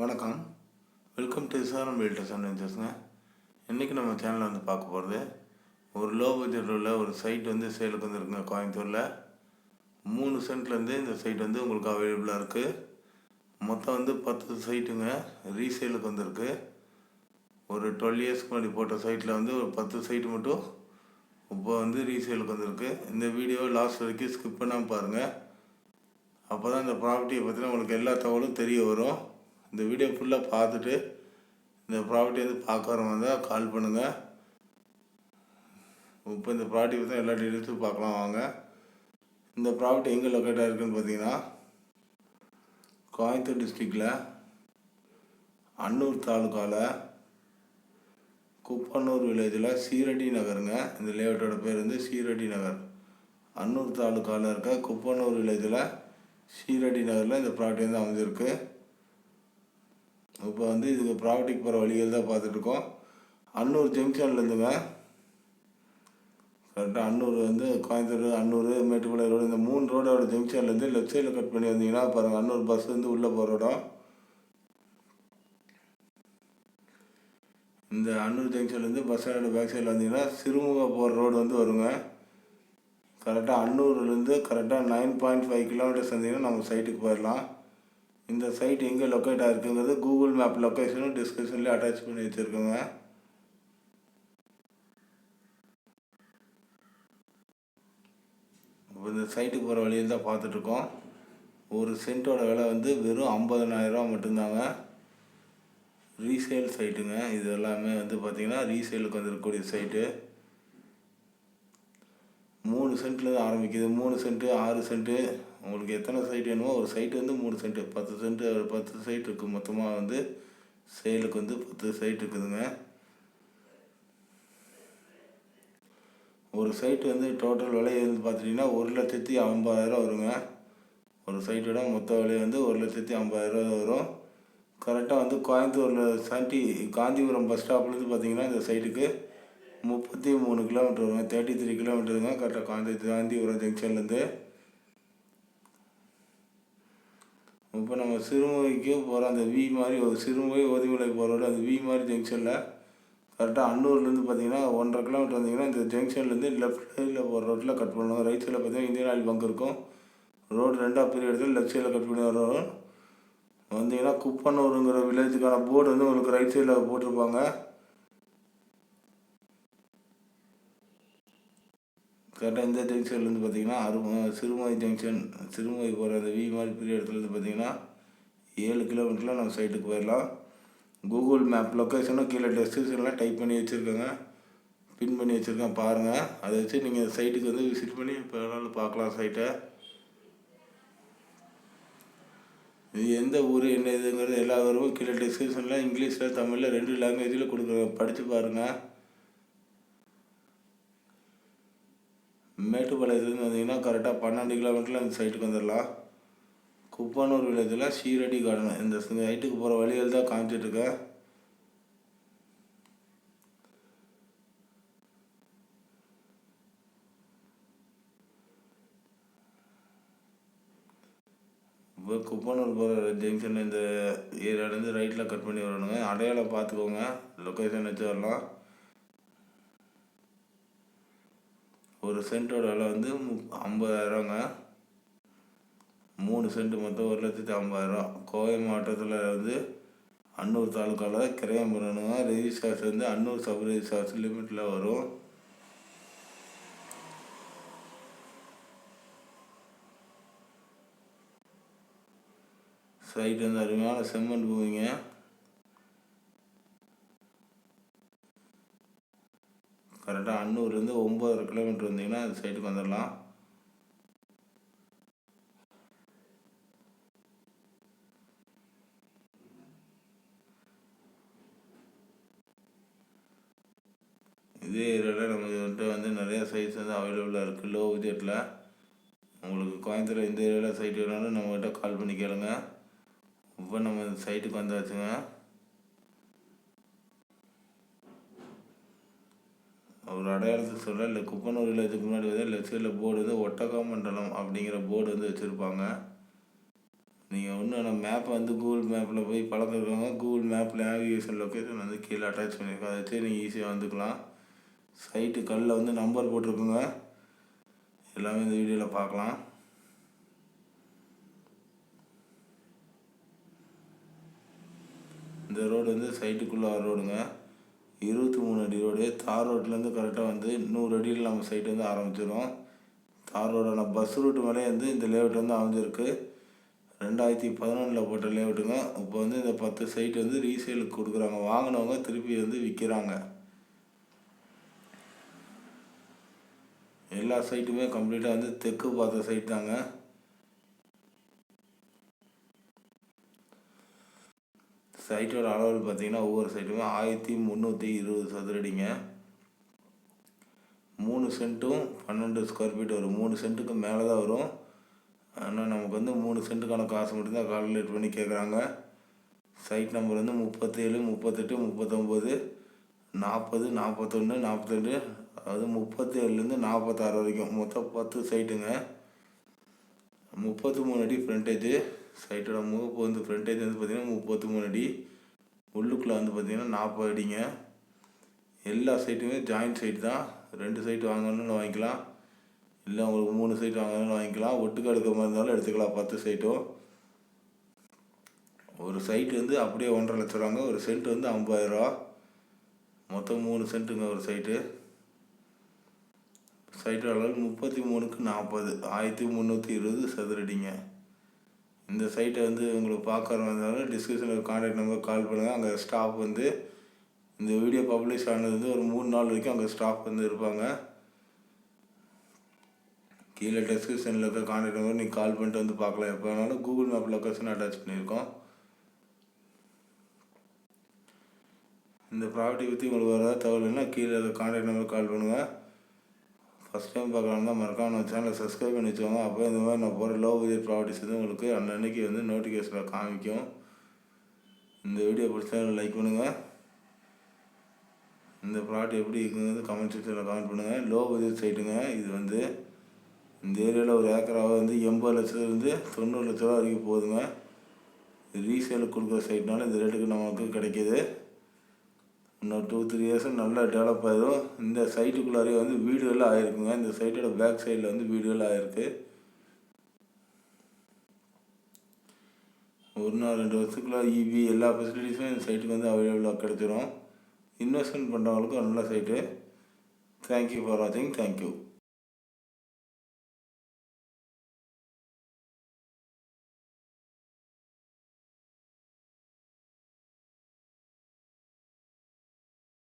வணக்கம். Welcome to Saram builders and இன்றைக்கி நம்ம சேனலில் வந்து பார்க்க போகிறது ஒரு லோ பட்ஜெட்டில் உள்ள ஒரு சைட் வந்து சேலுக்கு வந்துருக்குங்க கோயம்புத்தூரில். மூணு சென்ட்லேருந்து இந்த சைட் வந்து உங்களுக்கு அவைலபிளாக இருக்குது மொத்தம் வந்து பத்து சைட்டுங்க ரீசேலுக்கு வந்திருக்கு. ஒரு டுவெல் இயர்ஸ்க்கு முன்னாடி போட்ட சைட்டில் வந்து ஒரு பத்து சைட்டு மட்டும் இப்போ வந்து ரீசேலுக்கு வந்திருக்கு. இந்த வீடியோ லாஸ்ட் வரைக்கும் ஸ்கிப் பண்ணாமல் பாருங்கள் அப்போ தான் இந்த ப்ராப்பர்ட்டியை பற்றின உங்களுக்கு எல்லா தகவலும் தெரிய வரும். இந்த வீடியோ ஃபுல்லாக பார்த்துட்டு இந்த ப்ராப்பர்ட்டி வந்து பார்க்க வந்தால் கால் பண்ணுங்கள் இப்போ இந்த ப்ராப்பர்ட்டி பற்றி எல்லா டீட்டெயில்ஸும் பார்க்கலாம் வாங்க. இந்த ப்ராப்பர்ட்டி எங்கே லொக்கேட்டாக இருக்குன்னு பார்த்தீங்கன்னா கோயம்புத்தூர் டிஸ்ட்ரிக்டில் அன்னூர் தாலுக்காவில் குப்பனூர் வில்லேஜில் சீரடி நகருங்க. இந்த லேஅவுட்டோட பேர் வந்து சீரடி நகர். அன்னூர் தாலுக்காவில் இருக்க குப்பனூர் வில்லேஜில் சீரடி நகரில் இந்த ப்ராப்பர்ட்டி வந்து அமைஞ்சிருக்கு. இப்போ வந்து இதுக்கு ப்ராப்பர்ட்டிக்கு போகிற வழிகள் தான் பார்த்துட்ருக்கோம். அன்னூர் ஜங்ஷன்லேருந்துங்க கரெக்டாக அன்னூர் வந்து கோயம்புத்தூர் அன்னூர் மேட்டுப்பாளையம் ரோடு இந்த மூணு ரோடோட ஜங்ஷன்லேருந்து லெஃப்ட் சைடில் கட் பண்ணி வந்தீங்கன்னா பாருங்கள் அன்னூர் பஸ் வந்து உள்ளே போகிற இடம். இந்த அன்னூர் ஜங்ஷன்லேருந்து பஸ் ஸ்டாண்டோட பேக் சைடில் வந்தீங்கன்னா சிறுமுக போகிற ரோடு வந்து வருங்க. கரெக்டாக அன்னூர்லேருந்து கரெக்டாக நைன் பாயிண்ட் ஃபைவ் கிலோமீட்டர்ஸ் வந்தீங்கன்னா நம்ம சைட்டுக்கு போயிடலாம். இந்த சைட் எங்கே லொக்கேட் ஆகிருக்குங்கிறது கூகுள் மேப் லொக்கேஷனும் டிஸ்கிரிப்ஷன்லேயே அட்டாச் பண்ணி வச்சுருக்கோங்க. இப்போ இந்த சைட்டுக்கு போகிற வழியில் தான் பார்த்துட்ருக்கோம். ஒரு சென்ட்டோட விலை வந்து வெறும் ஐம்பதனாயிரரூவா மட்டும்தாங்க. ரீசேல் சைட்டுங்க இது எல்லாமே வந்து பார்த்திங்கன்னா ரீசேலுக்கு வந்துருக்கக்கூடிய சைட்டு மூணு சென்ட்லேருந்து ஆரம்பிக்குது. மூணு சென்ட்டு ஆறு சென்ட்டு உங்களுக்கு எத்தனை சைட் வேணுமோ ஒரு சைட்டு வந்து மூணு சென்ட்டு பத்து சென்ட்டு ஒரு பத்து சைட் இருக்குது மொத்தமாக வந்து சேலுக்கு வந்து பத்து சைட் இருக்குதுங்க. ஒரு சைட்டு வந்து டோட்டல் விலை வந்து பார்த்துட்டிங்கன்னா ஒரு லட்சத்தி ஐம்பதாயிரம் வருங்க. ஒரு சைட்டோட மொத்த விலை வந்து ஒரு லட்சத்தி ஐம்பதாயிரம் வரும். கரெக்டாக வந்து கோயம்புத்தூரில் சாண்டி காந்திபுரம் பஸ் ஸ்டாப்லேருந்து பார்த்தீங்கன்னா இந்த சைட்டுக்கு முப்பத்தி மூணு கிலோமீட்டர் வருங்க. தேர்ட்டி த்ரீ கிலோமீட்டருங்க கரெக்டாக காந்தி காந்திபுரம் ஜங்ஷன்லேருந்து இப்போ நம்ம சிறுமுகைக்கு போகிற அந்த வி மாதிரி ஒரு சிறுமுகை ஓதிமலை போகிற அந்த வி மாதிரி ஜங்ஷனில் கரெக்டாக அன்னூர்லேருந்து பார்த்தீங்கன்னா ஒன்றரை கிலோமீட்டர் வந்தீங்கன்னா இந்த ஜங்ஷன்லேருந்து லெஃப்ட் சைடில் போகிற ரோட்டில் கட் பண்ணுவோம் ரைட் சைடில் பார்த்தீங்கன்னா இந்தியன் ஆயில் பங்க் இருக்கும். ரோடு ரெண்டாக பெரிய இடத்துல லெஃப்ட் சைடில் கட் பண்ணி வரும் வந்தீங்கன்னா குப்பனூருங்கிற வில்லேஜுக்கான போர்டு வந்து உங்களுக்கு ரைட் சைடில் போட்டிருப்பாங்க. கரெக்டாக இந்த ஜங்ஷன்லேருந்து பார்த்தீங்கன்னா அரும சிறுமுகை ஜங்ஷன் சிறுமுகை போகிற அந்த வி மாதிரி பெரிய இடத்துலேருந்து பார்த்தீங்கன்னா ஏழு கிலோமீட்டரில் நம்ம சைட்டுக்கு போயிடலாம். கூகுள் மேப் லொக்கேஷனும் கீழே டெஸ்டினேஷன்லாம் டைப் பண்ணி வச்சுருக்கேங்க. பின் பண்ணி வச்சுருக்கேன் பாருங்கள் அதை வச்சு நீங்கள் சைட்டுக்கு வந்து விசிட் பண்ணி இப்போ வேணாலும் பார்க்கலாம் சைட்டை இது எந்த ஊர் என்ன இதுங்கிறது எல்லா ஊரும் கீழே டிஸ்கிரிப்ஷனில் இங்கிலீஷில் தமிழில் ரெண்டு லாங்குவேஜில் கொடுக்குறேன் படித்து பாருங்கள் மேட்டுப்பாளையத்துலேருந்து வந்தீங்கன்னா கரெக்டாக பன்னெண்டு கிலோமீட்டரில் அந்த சைட்டுக்கு வந்துடலாம் குப்பனூர் வில்லேஜில் ஷீரடி கார்டன் இந்த சைட்டுக்கு போகிற வழிகள் தான் காமிச்சிட்ருக்கேன் இப்போ குப்பனூர் போகிற ஜங்ஷனில் இந்த ஏரியாலேருந்து ரைட்டில் கட் பண்ணி வரணுங்க. அடையாளம் பார்த்துக்கோங்க. லொக்கேஷன் வச்சு வரலாம். ஒரு சென்ட்டோட விலை வந்து மு ஐம்பதாயிரங்க. மூணு சென்ட் மொத்தம் ஒரு லட்சத்தி ஐம்பதாயிரம். கோவை மாவட்டத்தில் வந்து அன்னூர் தாலுக்காவில் கிரயம் பண்ணணுங்க ரெஜிஸ்டார்ஸ் வந்து அன்னூர் சப் ரெஜிஸ்டார்ஸ் லிமிட்டில் வரும். சைட் வந்து அருமையான செம்மண் பூமிங்க. கரெக்டாக அன்னூர்லேருந்து ஒம்பது கிலோமீட்டர் வந்தீங்கன்னா அந்த சைட்டுக்கு வந்துடலாம் இதே ஏரியாவில் நம்மகிட்ட வந்து நிறைய சைட்ஸ் வந்து அவைலபிளாக இருக்குது லோ பட்ஜெட்டில் உங்களுக்கு கோயம்புத்தூர் எந்த ஏரியாவில் சைட் வேணாலும் நம்மகிட்ட கால் பண்ணி கேளுங்க. இப்போ நம்ம சைட்டுக்கு வந்தாச்சுங்க. ஒரு அடையாளத்தை சொல்ல இல்லை குப்பனூர் வில்லேஜுக்கு முன்னாடி வந்து லெஃப்ட் சைடில் போர்டு வந்து ஒட்டகா மண்டலம் அப்படிங்கிற போர்டு வந்து வச்சுருப்பாங்க. நீங்கள் ஒன்றும் நம்ம மேப்பை வந்து கூகுள் மேப்பில் போய் பழக்கிறவங்க கூகுள் மேப் நேவிகேஷன் லொக்கேஷன் வந்து கீழே அட்டாச் பண்ணியிருக்கோம் அதை வச்சு நீங்கள் ஈஸியாக வந்துக்கலாம். சைட்டு கல்லில் வந்து நம்பர் போட்டிருக்குங்க. எல்லாமே இந்த வீடியோவில் பார்க்கலாம். இந்த ரோடு வந்து சைட்டுக்குள்ளே வர ரோடுங்க இருபத்தி மூணு அடி ரோடு. தார் ரோட்லேருந்து கரெக்டாக வந்து நூறு அடியில் நம்ம சைட்டு வந்து ஆரம்பிச்சிடும் தார் ரோடான பஸ் ரூட் மேலே வந்து இந்த லேஅவுட் வந்து அமைஞ்சிருக்கு. ரெண்டாயிரத்தி பதினொன்றில் போட்ட லேஅவுட்டுங்க இப்போ வந்து இந்த பத்து சைட் வந்து ரீசேலுக்கு கொடுக்குறாங்க. வாங்கினவங்க திருப்பி வந்து விற்கிறாங்க எல்லா சைட்டுமே கம்ப்ளீட்டாக வந்து தெற்கு பார்த்த சைட் தாங்க. சைட்டோட அளவில் பார்த்தீங்கன்னா ஒவ்வொரு சைட்டுமே ஆயிரத்தி முந்நூற்றி இருபது சதுரடிங்க. மூணு சென்ட்டும் பன்னெண்டு ஸ்கொயர் ஃபீட் வரும். மூணு சென்ட்டுக்கு மேலே தான் வரும். ஆனால் நமக்கு வந்து மூணு சென்ட்டுக்கான காசு மட்டும்தான் கால்குலேட் பண்ணி கேட்குறாங்க. சைட் நம்பர் வந்து முப்பத்தேழு முப்பத்தெட்டு முப்பத்தொம்போது நாற்பது நாற்பத்தொன்று நாற்பத்தெட்டு அதாவது முப்பத்தேழுலேருந்து நாற்பத்தாறு வரைக்கும். மொத்தம் பத்து சைட்டுங்க. முப்பத்தி மூணு அடி ஃப்ரண்டேஜ் சைட்டோட முகப்பு வந்து ஃப்ரண்டேஜ் வந்து பார்த்திங்கன்னா முப்பத்தி மூணு அடி. உள்ளுக்குள்ளே வந்து பார்த்திங்கன்னா நாற்பது அடிங்க. எல்லா சைட்டுமே ஜாயிண்ட் சைட் தான். ரெண்டு சைட்டு வாங்கணும்னு வாங்கிக்கலாம். இல்லை உங்களுக்கு மூணு சைட் வாங்கணும்னு வாங்கிக்கலாம். ஒட்டுக்கு எடுக்க மாதிரி இருந்தாலும் எடுத்துக்கலாம். பத்து சைட்டும் ஒரு சைட்டு வந்து அப்படியே ஒன்றரை லட்ச ரூபாங்க. ஒரு சென்ட் வந்து ஐம்பதாயிரரூவா மொத்தம் மூணு சென்ட்டுங்க ஒரு சைட்டு சைட்டு அளவு முப்பத்தி மூணுக்கு நாற்பது ஆயிரத்தி முந்நூற்றி இருபது சதுரடிங்க. இந்த சைட்டை வந்து உங்களுக்கு பார்க்குற இருந்தாலும் டிஸ்கிரிப்ஷனில் கான்டாக்ட் நம்பர் கால் பண்ணுங்கள் அங்கே ஸ்டாஃப் வந்து இந்த வீடியோ பப்ளிஷ் ஆனது வந்து ஒரு மூணு நாள் வரைக்கும் அங்கே ஸ்டாஃப் வந்து இருப்பாங்க. கீழே டிஸ்கிரிப்ஷனில் இருக்க கான்டாக்ட் நம்பர் நீங்கள் கால் பண்ணிட்டு வந்து பார்க்கலாம். எப்போ வேணாலும் கூகுள் மேப் லொக்கேஷன் அட்டாச் பண்ணியிருக்கோம். இந்த ப்ராப்பர்ட்டி பற்றி உங்களுக்கு வர தகவல்னா கீழே இருக்க கான்டாக்ட் நம்பர் கால் பண்ணுங்கள் ஃபஸ்ட் டைம் பார்க்கலாம் மறக்காம நம்ம சேனலை சப்ஸ்கிரைப் பண்ணி வச்சுக்கோங்க. அப்போ இந்த மாதிரி நான் போகிற லோ பட்ஜெட் ப்ராப்பர்ட்டிஸ் வந்து உங்களுக்கு அன்னன்னைக்கு வந்து நோட்டிஃபிகேஷனில் காமிக்கும். இந்த வீடியோ பிடிச்சா லைக் பண்ணுங்கள் இந்த ப்ராடக்ட் எப்படி இருக்குங்கிறது கமெண்ட் செக்ஷனில் கமெண்ட் பண்ணுங்கள் லோ பட்ஜெட் சைட்டுங்க இது வந்து இந்த ஏரியாவில் ஒரு ஏக்கராக வந்து எண்பது லட்சத்துலேருந்து தொண்ணூறு லட்ச ரூபா வரைக்கும் போகுதுங்க. ரீசேலுக்கு கொடுக்குற சைட்னால இந்த ரேட்டுக்கு நமக்கு கிடைக்கிது. இன்னும் டூ த்ரீ இயர்ஸ் நல்லா டெவலப் ஆகிடும் இந்த சைட்டுக்குள்ளாரே வந்து வீடுகள் ஆகிருக்குங்க இந்த சைட்டோட பேக் சைடில் வந்து வீடுகள் ஆகிருக்கு ஒரு நாள் ரெண்டு வருஷத்துக்குள்ள இபி எல்லா ஃபெசிலிட்டிஸும் இந்த சைட்டுக்கு வந்து அவைலபிளாக கிடச்சிரும். இன்வெஸ்ட்மெண்ட் பண்ணுறவங்களுக்கும் நல்ல சைட்டு தேங்க்யூ ஃபார் வாட்சிங் தேங்க்யூ